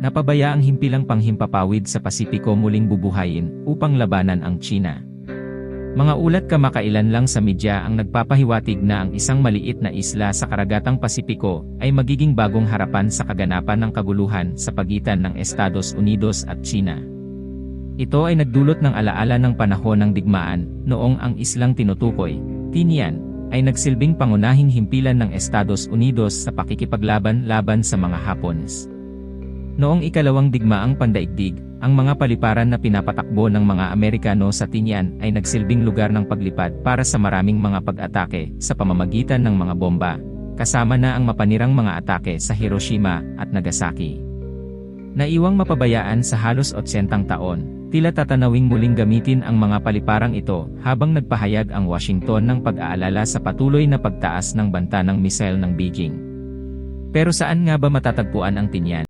napabaya ang himpilang panghimpapawid sa Pasipiko muling bubuhayin upang labanan ang China. Mga ulat kamakailan lang sa media ang nagpapahiwatig na ang isang maliit na isla sa karagatang Pasipiko ay magiging bagong harapan sa kaganapan ng kaguluhan sa pagitan ng Estados Unidos at China. Ito ay nagdulot ng alaala ng panahon ng digmaan noong ang islang tinutukoy, Tinian, ay nagsilbing pangunahing himpilan ng Estados Unidos sa pakikipaglaban laban sa mga Hapons. Noong ikalawang digmaang pandaigdig, ang mga paliparan na pinapatakbo ng mga Amerikano sa Tinian ay nagsilbing lugar ng paglipad para sa maraming mga pag-atake sa pamamagitan ng mga bomba, kasama na ang mapanirang mga atake sa Hiroshima at Nagasaki. Naiwang mapabayaan sa halos 80 taon, tila tatanawing muling gamitin ang mga paliparang ito habang nagpahayag ang Washington ng pag-aalala sa patuloy na pagtaas ng banta ng misail ng Beijing. Pero saan nga ba matatagpuan ang Tinian?